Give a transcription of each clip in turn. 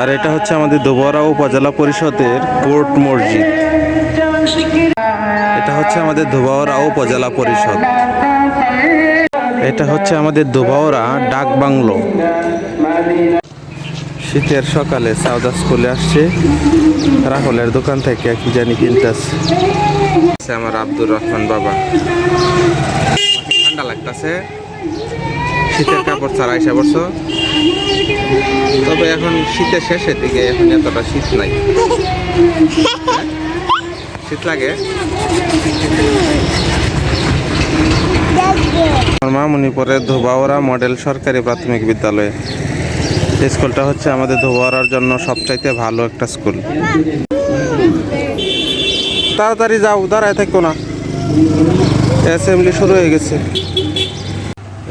আর এটা হচ্ছে আমাদের দোবরা উপজেলা পরিষদের কোর্ট মসজিদ। এটা হচ্ছে আমাদের ধোবাওরা উপজেলা পরিষদ। এটা হচ্ছে আমাদের ধোবাওরা ডাক বাংলো। শীতের সকালে সাউদা স্কুলে আসছে। রাহুলের দোকান থেকে কি জানি কিনতেছে। আমার আব্দুর রহমান বাবা। ঠান্ডা লাগতেছে। শীতের কাপড় ছাড়া আইসা বসো তবে এখন শীতের শেষের দিকে এখন এতটা শীত নাই? শীত লাগে। আমার মামুনি ধোবাওরা মডেল সরকারি প্রাথমিক বিদ্যালয়ে। স্কুলটা হচ্ছে আমাদের ধোবাওয়ার জন্য সবচাইতে ভালো একটা স্কুল। তাড়াতাড়ি যাও, দাঁড়ায় থাকো না। অ্যাসেম্বলি শুরু হয়ে গেছে।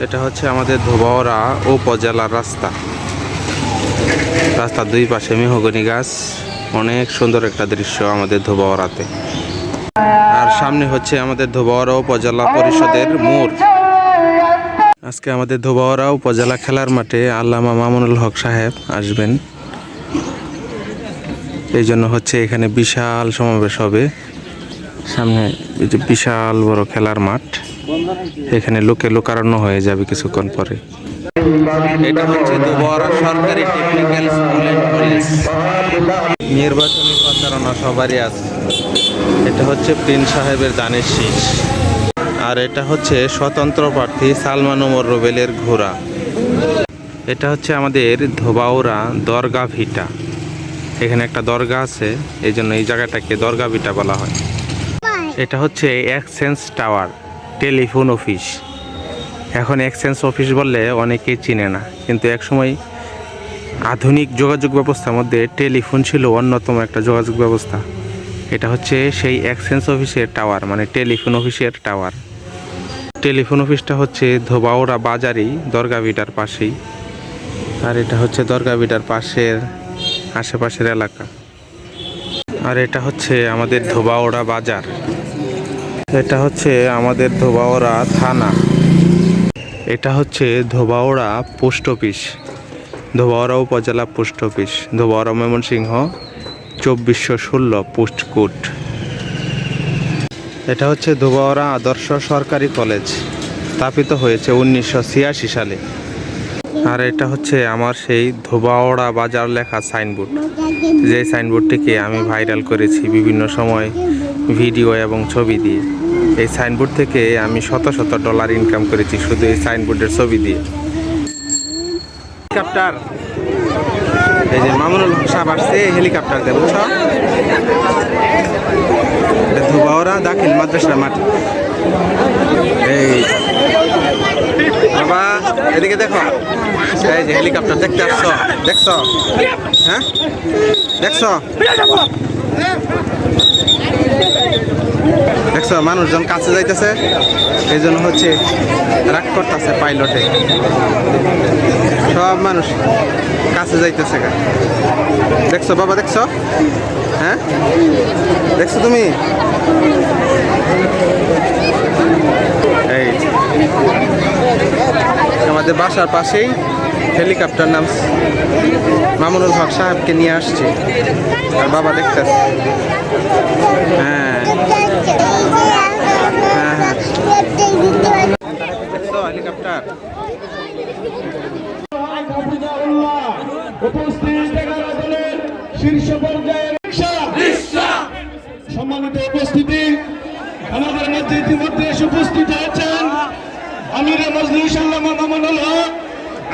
এটা হচ্ছে আমাদের ধোবাওরা উপজেলার রাস্তা। রাস্তার দুই পাশে মেহগনি গাছ, অনেক সুন্দর একটা দৃশ্য আমাদের ধোবাওয়ারাতে আর সামনে হচ্ছে আমাদের ধোবাওয়ারা উপজেলা পরিষদের মোড়। আজকে আমাদের ধোবাওয়ারা উপজেলা খেলার মাঠে আল্লামা মামুনুল হক সাহেব আসবেন। এই জন্য হচ্ছে এখানে বিশাল সমাবেশ হবে। সামনে বিশাল বড় খেলার মাঠ। এখানে লোকে লোকারণ্য হয়ে যাবে কিছুক্ষণ পরে। এটা হচ্ছে দুবরা সরকারি টেকনিক্যাল স্কুল এন্ড কলেজ নির্বাচনী প্রচারণা সবারই আছে। এটা হচ্ছে প্রিন্স সাহেবের দানের শীষ। আর এটা হচ্ছে স্বতন্ত্র প্রার্থী সালমান ওমর রোবেলের ঘোড়া। এটা হচ্ছে আমাদের ধোবাউরা দরগা ভিটা। এখানে একটা দরগা আছে এই জন্য এই জায়গাটাকে দরগা ভিটা বলা হয়। এটা হচ্ছে এক্সচেঞ্জ টাওয়ার। Telephone office. এখন এক্সচেঞ্জ অফিস বললে অনেকেই চিনে না। কিন্তু একসময় আধুনিক যোগাযোগ ব্যবস্থার মধ্যে টেলিফোন ছিল অন্যতম একটা যোগাযোগ ব্যবস্থা। এটা হচ্ছে সেই এক্সচেঞ্জ অফিসের টাওয়ার মানে টেলিফোন অফিসের টাওয়ার। টেলিফোন অফিসটা হচ্ছে ধোবাওড়া বাজারেই দরগাবিটার পাশেই। আর এটা হচ্ছে দরগাবিটার পাশের আশেপাশের এলাকা। আর এটা হচ্ছে আমাদের ধোবাওড়া বাজার। এটা হচ্ছে আমাদের ধোবাওড়া থানা। এটা হচ্ছে ধোবাওড়া পোস্ট অফিস। ধোবাওড়া উপজেলা পোস্ট অফিস। ধোবাওড়া ময়মনসিংহ, চব্বিশশো ষোলো পোস্ট কোড। এটা হচ্ছে ধোবাওড়া আদর্শ সরকারি কলেজ। স্থাপিত হয়েছে উনিশশো ছিয়াশি সালে। আর এটা হচ্ছে আমার সেই ধোবাওড়া বাজার লেখা সাইনবোর্ড। যে সাইনবোর্ডটিকে আমি ভাইরাল করেছি বিভিন্ন সময়। ভিডিও এবং ছবি দিয়ে। এই সাইনবোর্ড থেকে আমি শত শত ডলার ইনকাম করেছি শুধু এই সাইনবোর্ডের ছবি দিয়ে। হেলিকপ্টার এই যে মামুনুল হক সাহেব আসছে হেলিকপ্টার দেয়, বুঝছ? দাখিল মাদ্রাসার মাঠ এই বাবা এদিকে দেখো। এই যে হেলিকপ্টার, দেখতে আসছো? দেখছ? হ্যাঁ? দেখছ? দেখছ? মানুষজন কাছে যাইতেছে। এই জন্য হচ্ছে রাগ করতেছে পাইলটে। সব মানুষ কাছে যাইতেছে দেখছ বাবা, দেখছ? হ্যাঁ? দেখছ তুমি? এই। আমাদের বাসার পাশেই হেলিকপ্টার নাম মামুনুল হক সাহেবকে নিয়ে আসছে। আর বাবা দেখতেছে। হ্যাঁ। হ্যাঁ হ্যাঁ। হেলিকপ্টার পর্যায়ের সম্মানিত উপস্থিতি। আমাদের মধ্যে ইতিমধ্যে উপস্থিত হয়েছেন আমির মজলিস আল্লামা মামুনুল হক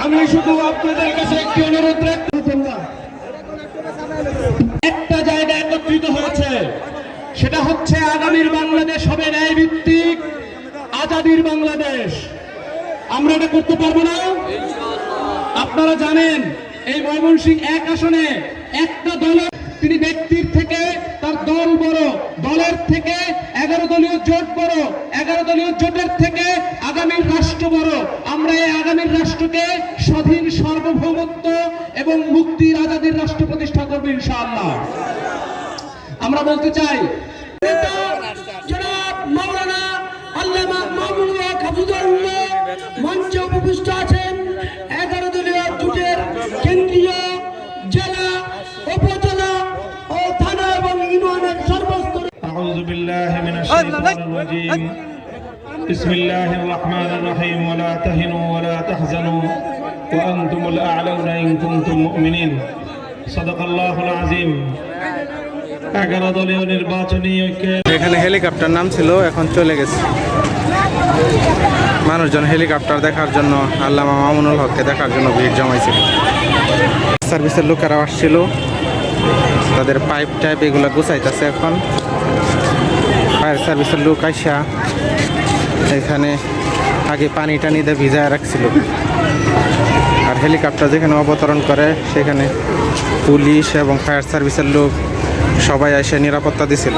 আমি শুধু আপনাদের কাছে একটি অনুরোধ রাখতে একটা জায়গায় একত্রিত হয়েছে। সেটা হচ্ছে আগামীর বাংলাদেশ হবে ন্যায় ভিত্তিক আজাদির বাংলাদেশ। আমরা এটা করতে পারব না। আপনারা জানেন, এই ময়মনসিং এক আসনে একটা দল তিনি ব্যক্তির থেকে তার দল বড়। দলের থেকে এগারো দলীয় জোট বড়। এগারো দলীয় জোটের থেকে আগামীর রাষ্ট্র বড়। আমরা এই আগামীর রাষ্ট্রকে স্বাধীন, সার্বভৌমত্ব এবং মুক্তির আজাদির রাষ্ট্র প্রতিষ্ঠা করব ইনশাআল্লাহ। আমরা বলতে চাই হক হাফিজাহুল্লাহ الرجيم بسم الله الرحمن الرحيم ولا تهنوا ولا تحزنوا وأنتم الأعلون إن كنتم مؤمنين صدق الله العظيم এগারো দলীয় নির্বাচনী ঐক্যের এখানে হেলিকপ্টার নাম ছিল এখন চলে গেছে মানুষজন হেলিকপ্টার দেখার জন্য আল্লামা মামুনুল হককে দেখার জন্য ভিড় জমাইছিল সার্ভিসের লোকেরা আসছিল তাদের পাইপ টাইপ এগুলো গুছাইতেছে এখন ফায়ার সার্ভিসের লোক আইসা এখানে আগে পানি টানি দিয়ে ভিজায় রাখছিল। আর হেলিকপ্টার যেখানে অবতরণ করে, সেখানে পুলিশ এবং ফায়ার সার্ভিসের লোক সবাই এসে নিরাপত্তা দিছিল।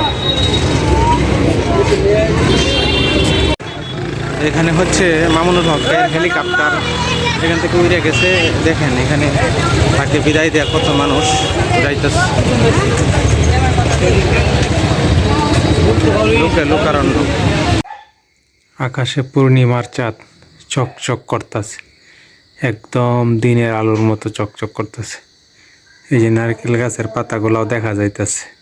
এখানে হচ্ছে মামুনুল হকের হেলিকপ্টার। এখান থেকে উড়ে গেছে। দেখেন, এখানে তাকে বিদায় দেওয়া কত মানুষ যাইতেছে। লোকে লোকারণ্য। আকাশে পূর্ণিমার চাঁদ চকচক করতেছে। একদম দিনের আলোর মতো চকচক করতেছে। এই যে নারকেল গাছের পাতাগুলাও দেখা যাইতেছে।